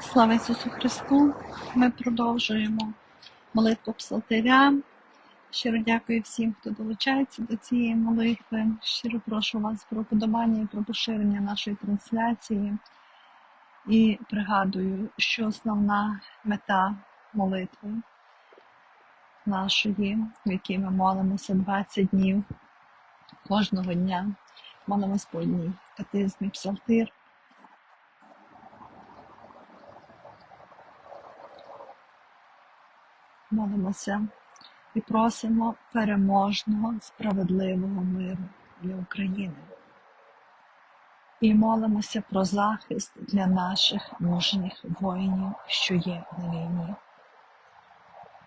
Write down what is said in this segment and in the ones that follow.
Слава Ісусу Христу! Ми продовжуємо молитву псалтиря. Щиро дякую всім, хто долучається до цієї молитви. Щиро прошу вас про подобання і про поширення нашої трансляції. І пригадую, що основна мета молитви нашої, в якій ми молимося 20 днів кожного дня. Молимось по одній катизмі псалтир. Молимося і просимо переможного, справедливого миру для України. І молимося про захист для наших мужніх воїнів, що є на війні.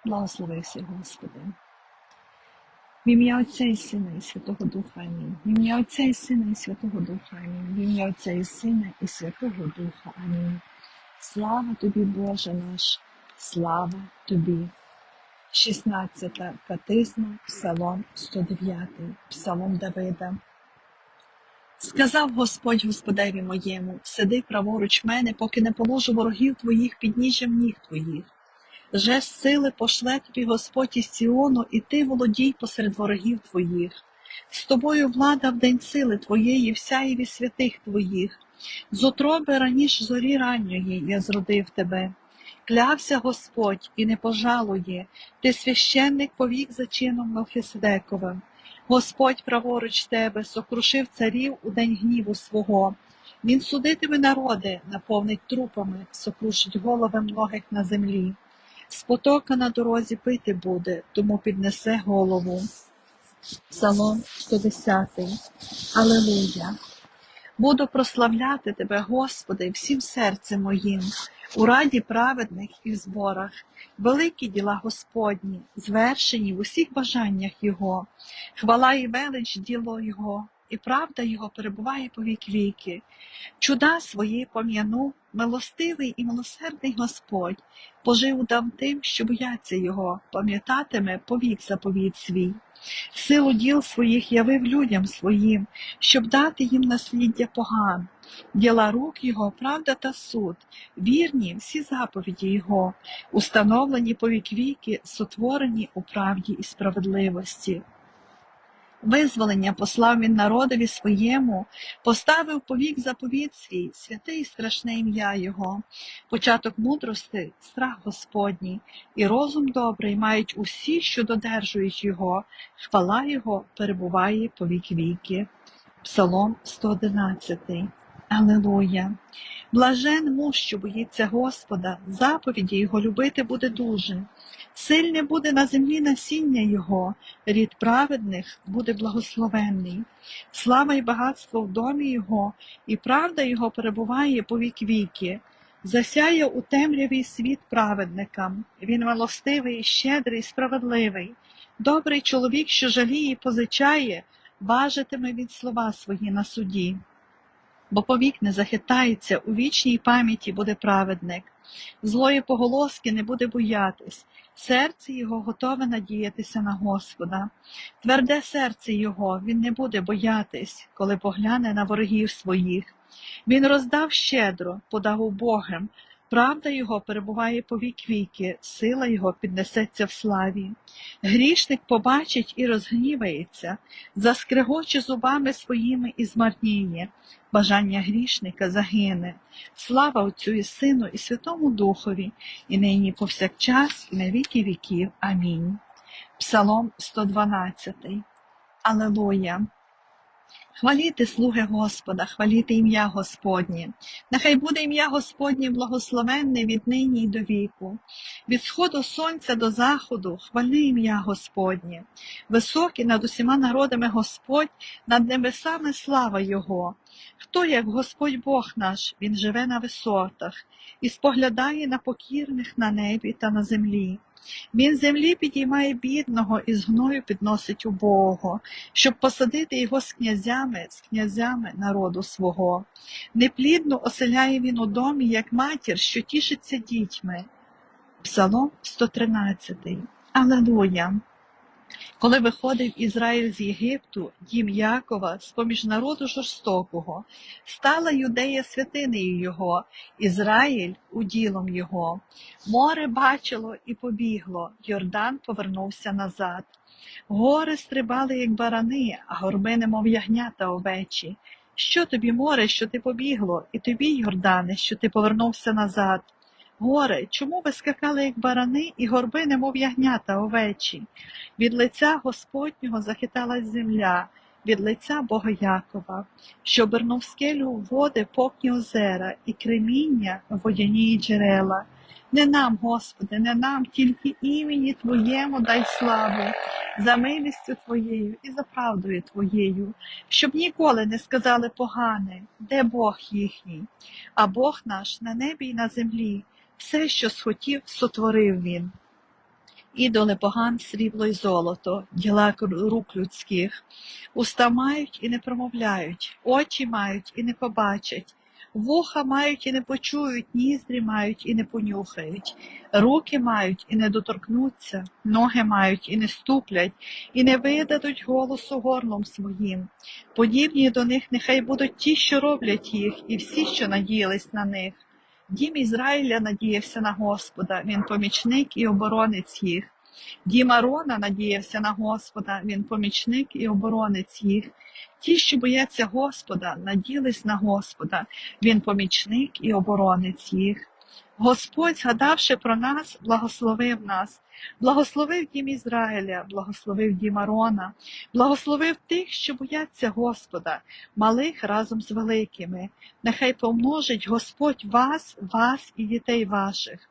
Благослови всіх, Господи. В ім'я Отця і Сина і Святого Духа Амінь. В ім'я Отця і Сина і Святого Духа Амінь. В ім'я Отця і Сина і Святого Духа Амінь. Слава тобі, Боже наш, слава тобі. 16 катизма, Псалом 109, Псалом Давида. Сказав Господь Господеві моєму, сиди праворуч мене, поки не положу ворогів твоїх під ніжем ніг твоїх. Же з сили пошле тобі Господь із Сіону, і ти володій посеред ворогів твоїх. З тобою влада в день сили твоєї, всяєві святих твоїх. З утроби раніш зорі ранньої я зродив тебе. Клявся Господь і не пожалує, ти священник повік за чином Мелхиседековим. Господь праворуч тебе сокрушив царів у день гніву свого. Він судитиме народи, наповнить трупами, сокрушить голови многих на землі. З потока на дорозі пити буде, тому піднесе голову. Псалом 110. Алелуя. Буду прославляти тебе, Господи, всім серцем моїм, у раді праведних і в зборах, великі діла Господні, звершені в усіх бажаннях Його, хвала і велич діло Його, і правда Його перебуває по вік віки. Чуда свої пом'яну, милостивий і милосердний Господь, пожив дам тим, що бояться Його, пам'ятатиме повік заповіт свій. Силу діл своїх явив людям своїм, щоб дати їм насліддя поган. Діла рук Його, правда та суд, вірні всі заповіді Його, установлені по вік віки, сотворені у правді і справедливості. Визволення послав він народові своєму, поставив повік заповіт свій, святе і страшне ім'я Його, початок мудрости, страх Господній, і розум добрий мають усі, що додержують Його, хвала Його перебуває по вік віки. Псалом 111. Аллилуйя! Блажен муж, що боїться Господа, заповіді Його любити буде дуже. Сильне буде на землі насіння Його, рід праведних буде благословенний. Слава і багатство в домі Його, і правда Його перебуває по вік віки. Засяє у темряві світ праведникам. Він милостивий, щедрий, справедливий. Добрий чоловік, що жаліє і позичає, важитиме від слова свої на суді бо повік не захитається, у вічній пам'яті буде праведник. Злої поголоски не буде боятись, серце його готове надіятися на Господа. Тверде серце його, він не буде боятись, коли погляне на ворогів своїх. Він роздав щедро, подав убогим, Правда його перебуває по вік віки, сила його піднесеться в славі. Грішник побачить і розгнівається, заскрегоче зубами своїми і змарніє. Бажання грішника загине. Слава Отцю і Сину, і Святому Духові, і нині повсякчас, і на віки віків. Амінь. Псалом 112. Алелуя. Хваліти слуги Господа, хваліти ім'я Господнє. Нехай буде ім'я Господнє благословенне від нині й до віку. Від сходу сонця до заходу хвали ім'я Господнє. Високий над усіма народами Господь, над небесами слава Його. Хто, як Господь Бог наш, Він живе на висотах і споглядає на покірних на небі та на землі. Він землі підіймає бідного і з гною підносить убого, щоб посадити його з князями, з князями народу свого. Неплідно оселяє він у домі, як матір, що тішиться дітьми. Псалом 113. Алелуя! Коли виходив Ізраїль з Єгипту, дім Якова, з поміж народу жорстокого, стала юдея святинею його, Ізраїль уділом його. Море бачило і побігло, Йордан повернувся назад. Гори стрибали, як барани, а горби, немов ягнята овечі. Що тобі, море, що ти побігло, і тобі, Йордане, що ти повернувся назад? Горе, чому ви скакали, як барани, і горби, немов ягнята овечі? Від лиця Господнього захиталась земля, від лиця Бога Якова, що обернув скелю в води повні озера і креміння водяні джерела. Не нам, Господи, не нам, тільки імені Твоєму дай славу, за милістю Твоєю і за правдою Твоєю, щоб ніколи не сказали погане, де Бог їхній, а Бог наш на небі й на землі, все, що схотів, сотворив Він. Ідоли поган, срібло й золото, діла рук людських. Уста мають і не промовляють, очі мають і не побачать, вуха мають і не почують, ніздрі мають і не понюхають, руки мають і не доторкнуться, ноги мають і не ступлять, і не видадуть голосу горлом своїм. Подібні до них нехай будуть ті, що роблять їх, і всі, що надіялись на них. Дім Ізраїля надіявся на Господа, він помічник і оборонець їх. Дім Арона надіявся на Господа, він помічник і оборонець їх. Ті, що бояться Господа, наділись на Господа, він помічник і оборонець їх. Господь, згадавши про нас, благословив нас, благословив дім Ізраїля, благословив дім Арона, благословив тих, що бояться Господа, малих разом з великими. Нехай помножить Господь вас, вас і дітей ваших.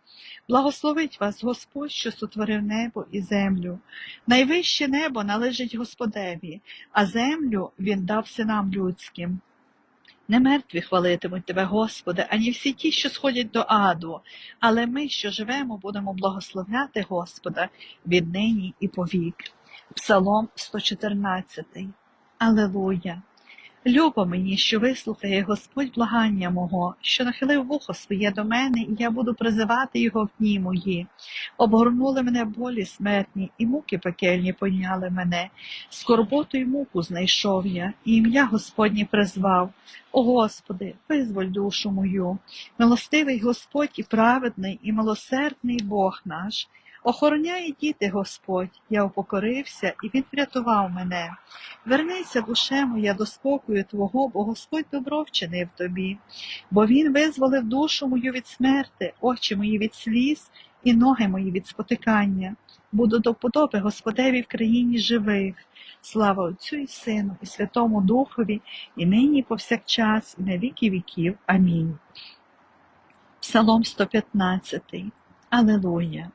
Благословить вас Господь, що сотворив небо і землю. Найвище небо належить Господеві, а землю він дав синам людським. Не мертві хвалитимуть тебе, Господи, ані всі ті, що сходять до аду, але ми, що живемо, будемо благословляти Господа віднині і повік. Псалом 114. Алелуя! Любо мені, що вислухає Господь благання мого, що нахилив вухо своє до мене, і я буду призивати його в дні мої. Обгорнули мене болі смертні, і муки пекельні поняли мене. Скорботу й муку знайшов я, і ім'я Господнє призвав. О Господи, визволь душу мою. Милостивий Господь і праведний, і милосердний Бог наш. Охороняє діти Господь, я упокорився, і Він врятував мене. Вернися, душе моя, до спокою Твого, бо Господь добро вчинив тобі, бо Він визволив душу мою від смерти, очі мої від сліз і ноги мої від спотикання. Буду до вподоби Господеві в країні живих. Слава Отцю і Сину, і Святому Духові, і нині, і повсякчас, і на віки віків. Амінь. Псалом 115. Алелуя.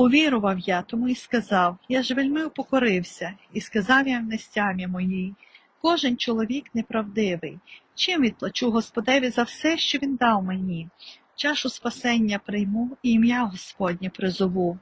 Увірував я, тому і сказав, я ж вельми упокорився, і сказав я в нестямі моїй, кожен чоловік неправдивий, чим відплачу Господеві за все, що він дав мені. Чашу спасення прийму і ім'я Господнє призову.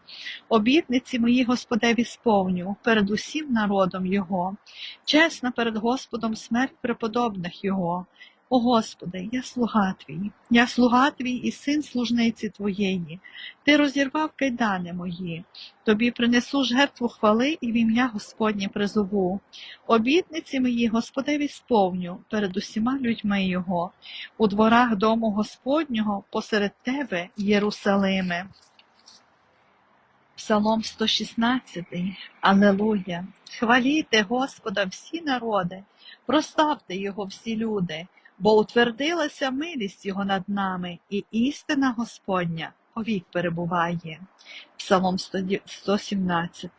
Обітниці мої Господеві сповню перед усім народом Його, чесна перед Господом смерть преподобних Його. О Господи, я слуга Твій, я слуга Твій і син служниці Твоєї. Ти розірвав кайдани мої. Тобі принесу жертву хвали і в ім'я Господнє призову. Обітниці мої Господеві сповню перед усіма людьми Його, у дворах дому Господнього посеред Тебе, Єрусалиме. Псалом 116. Алелуя. Хваліте Господа всі народи, проставте Його всі люди, бо утвердилася милість Його над нами, і істина Господня повік перебуває. Псалом 117.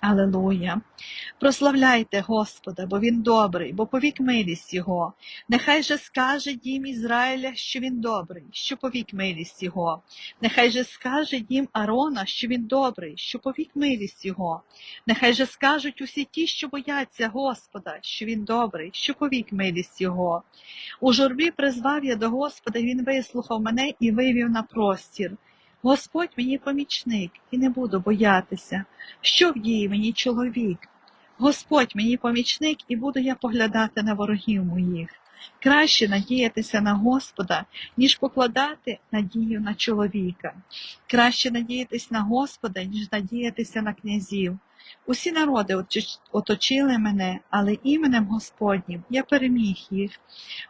Алелуя. Прославляйте Господа, бо Він добрий, бо повік милість Його. Нехай же скаже дім Ізраїля, що він добрий, що повік милість Його. Нехай же скаже дім Арона, що він добрий, що повік милість Його. Нехай же скажуть усі ті, що бояться Господа, що він добрий, що повік милість Його. У журбі призвав я до Господа, Він вислухав мене і вивів на простір. Господь мені помічник, і не буду боятися, що вдіє мені чоловік. Господь мені помічник, і буду я поглядати на ворогів моїх. Краще надіятися на Господа, ніж покладати надію на чоловіка. Краще надіятися на Господа, ніж надіятися на князів. Усі народи оточили мене, але іменем Господнім я переміг їх.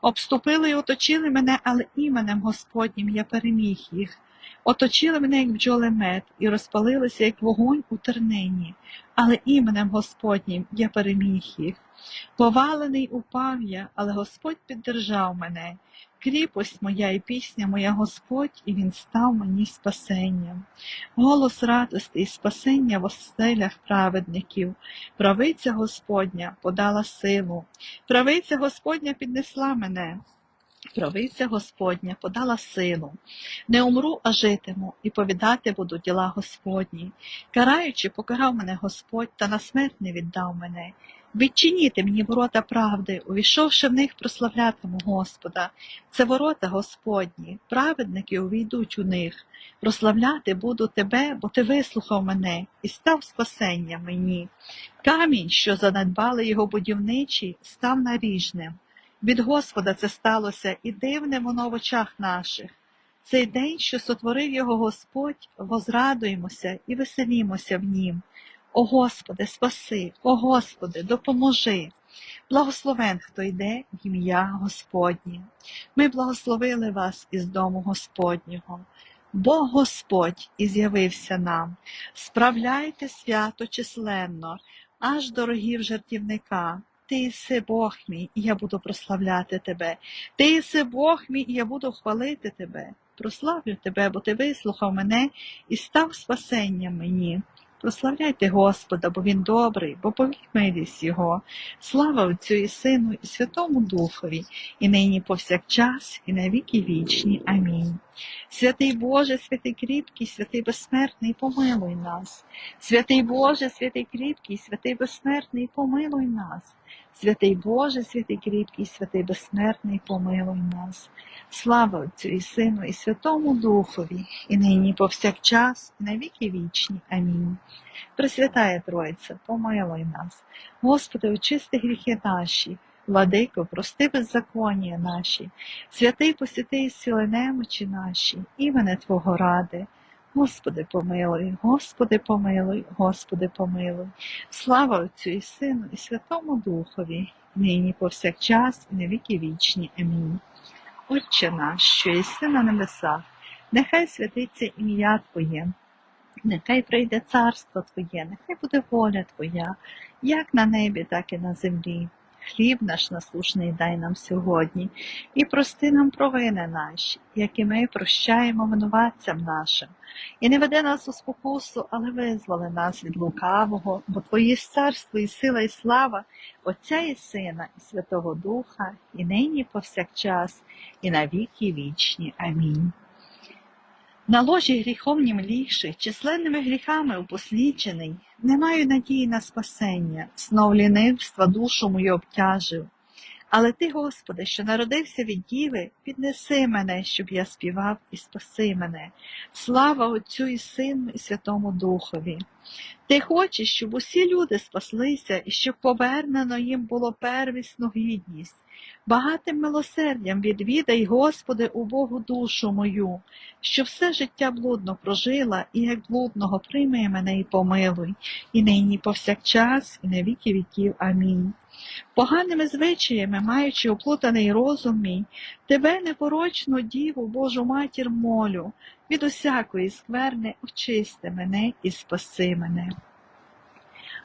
Обступили і оточили мене, але іменем Господнім я переміг їх. Оточили мене, як бджоли мед, і розпалилися, як вогонь у тернині, але іменем Господнім я переміг їх. Повалений упав я, але Господь піддержав мене. Кріпость моя і пісня моя Господь, і Він став мені спасенням. Голос радости і спасення в оселях праведників. Правиця Господня подала силу. Правиця Господня піднесла мене. Правиця Господня подала силу. Не умру, а житиму, і повідати буду діла Господні. Караючи, покарав мене Господь, та на смерть не віддав мене. Відчиніти мені ворота правди, увійшовши в них, прославлятиму Господа. Це ворота Господні, праведники увійдуть у них. Прославляти буду тебе, бо ти вислухав мене і став спасення мені. Камінь, що занедбали його будівничі, став наріжним. Від Господа це сталося і дивним воно в очах наших. Цей день, що сотворив його Господь, возрадуємося і веселімося в нім. О Господи, спаси, о Господи, допоможи. Благословен, хто йде в ім'я Господнє. Ми благословили вас із дому Господнього. Бог Господь і з'явився нам. Справляйте свято численно, аж дорогі в жертівника. Ти єси Бог мій, і я буду прославляти тебе. Ти єси Бог мій, і я буду хвалити тебе. Прославлю тебе, бо ти вислухав мене і став спасенням мені. Прославляйте Господа, бо Він добрий, бо повік милість Його. Слава Отцю і Сину, і Святому Духові, і нині повсякчас, і на віки вічні. Амінь. Святий Боже, святий кріпкий, святий безсмертний, помилуй нас. Святий Боже, святий кріпкий, святий безсмертний, помилуй нас. Святий Боже, святий кріпкий, святий безсмертний, помилуй нас. Слава Отцю і Сину, і Святому Духові, і нині повсякчас, і на віки вічні. Амінь. Пресвятає Троїця, помилуй нас. Господи, очисти гріхи наші, Владико, прости беззаконня наші, святий посвяти і сили немочі наші, імене Твого ради. Господи, помилуй, Господи, помилуй, Господи, помилуй. Слава Отцю і Сину, і Святому Духові, нині повсякчас, і на віки вічні. Амінь. Отче наш, що єси на небесах, нехай святиться ім'я Твоє, нехай прийде царство Твоє, нехай буде воля Твоя, як на небі, так і на землі. Хліб наш насушний дай нам сьогодні, і прости нам провини наші, як і ми прощаємо винуватцям нашим. І не веди нас у спокусу, але визволи нас від лукавого, бо Твої царство і сила, і слава, Отця і Сина, і Святого Духа, і нині повсякчас, і на віки вічні. Амінь. На ложі гріховнім лігши, численними гріхами упосліджений, не маю надії на спасення, знов лінивства душу мою обтяжив. Але ти, Господи, що народився від Діви, піднеси мене, щоб я співав і спаси мене. Слава Отцю і Сину, і Святому Духові. Ти хочеш, щоб усі люди спаслися і щоб повернено їм було первісну гідність. Багатим милосердям відвідай, Господи, у Богу душу мою, що все життя блудно прожила, і як блудного прийми мене і помилуй, і нині повсякчас, і на віки віків. Амінь. Поганими звичаями, маючи оплутаний розум мій, тебе непорочну Діву, Божу матір молю, від усякої скверни очисти мене і спаси мене.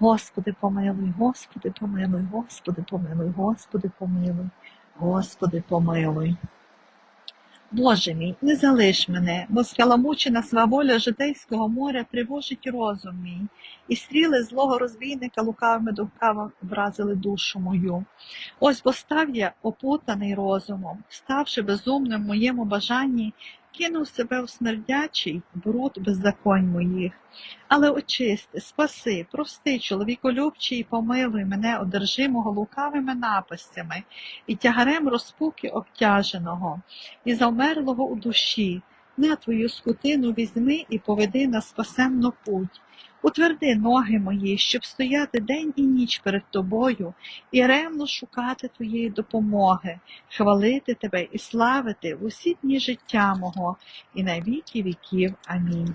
Господи, помилуй, Господи, помилуй, Господи, помилуй, Господи, помилуй. Господи, помилуй. Боже мій, не залиш мене, бо скаламучена сваволя житейського моря тривожить розум мій, і стріли злого розбійника лукавими думками вразили душу мою. Ось постав я опутаний розумом, ставши безумним в моєму бажанні, кинув себе в смердячий бруд беззаконь моїх. Але очисти, спаси, прости, чоловіколюбчий, помилуй мене, одержимого лукавими напастями і тягарем розпуки обтяженого, і завмерлого у душі. На твою скотину візьми і поведи на спасенну путь. Утверди ноги мої, щоб стояти день і ніч перед тобою, і ревно шукати твоєї допомоги, хвалити тебе і славити в усі дні життя мого, і на віки віків. Амінь.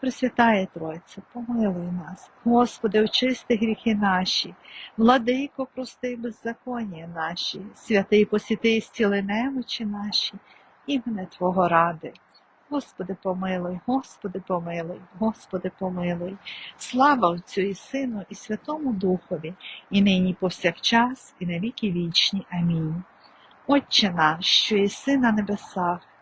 Пресвятає Тройця, помилуй нас, Господи, очисти гріхи наші, владико, прости беззаконня наші, святий посіти і зціли немочі наші, імене Твого ради. Господи, помилуй, Господи, помилуй, Господи, помилуй. Слава Отцю і Сину, і Святому Духові, і нині повсякчас, і на віки вічні. Амінь. Отче наш, що єси на небесах,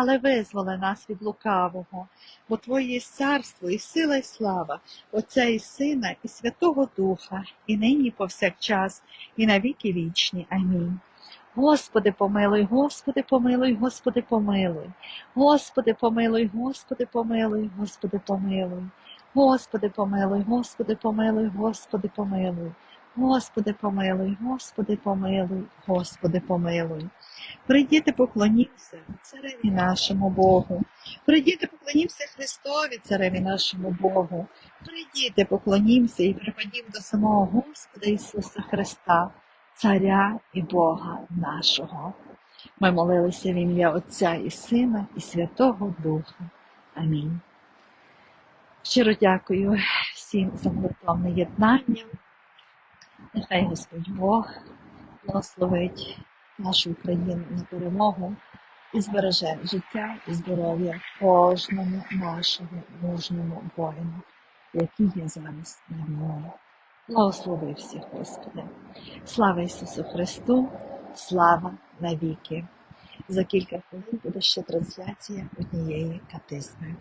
але визволи нас від лукавого, бо Твоє є царство, і сила, і слава, Отця і Сина, і Святого Духа, і нині і повсякчас, і на віки вічні. Амінь. Господи, помилуй, Господи, помилуй, Господи, помилуй. Господи, помилуй, Господи, помилуй, Господи, помилуй. Господи, помилуй, Господи, помилуй, Господи, помилуй. Господи, помилуй, Господи, помилуй, Господи, помилуй. Прийдіте, поклонімося цареві нашому Богу. Прийдіте, поклонімося Христові, цареві нашому Богу. Прийдіте, поклонімося і припадім до самого Господа Ісуса Христа, Царя і Бога нашого. Ми молилися в ім'я Отця і Сина, і Святого Духа. Амінь. Щиро дякую всім за молитовне єднання. Нехай Господь Бог благословить нашу Україну на перемогу і збереже життя і здоров'я кожному нашому мужньому воїну, який є зараз на війні. Благослови всіх, Господи. Слава Ісусу Христу, слава навіки. За кілька хвилин буде ще трансляція однієї катизми.